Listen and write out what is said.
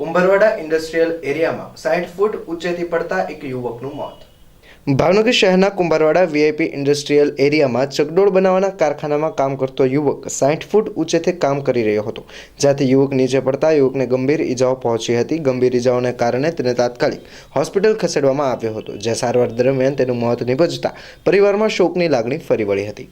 Kumbharwada industrial એરિયામાં સાઠ ફૂટ ઊંચેથી પડતા એક યુવકનું મોત. ભાવનગર શહેરના કુંભારવાડા વીઆઈપી ઇન્ડસ્ટ્રીયલ એરિયામાં ચકડોળ બનાવવાના કારખાનામાં કામ કરતો યુવક સાઠ ફૂટ ઊંચેથી કામ કરી રહ્યો હતો, જ્યાંથી યુવક નીચે પડતા યુવકને ગંભીર ઈજાઓ પહોંચી હતી. ગંભીર ઈજાઓને કારણે તેને તાત્કાલિક હોસ્પિટલ ખસેડવામાં આવ્યો હતો, જ્યાં સારવાર દરમિયાન તેનું મોત નિપજતા પરિવારમાં શોકની લાગણી ફરી વળી હતી.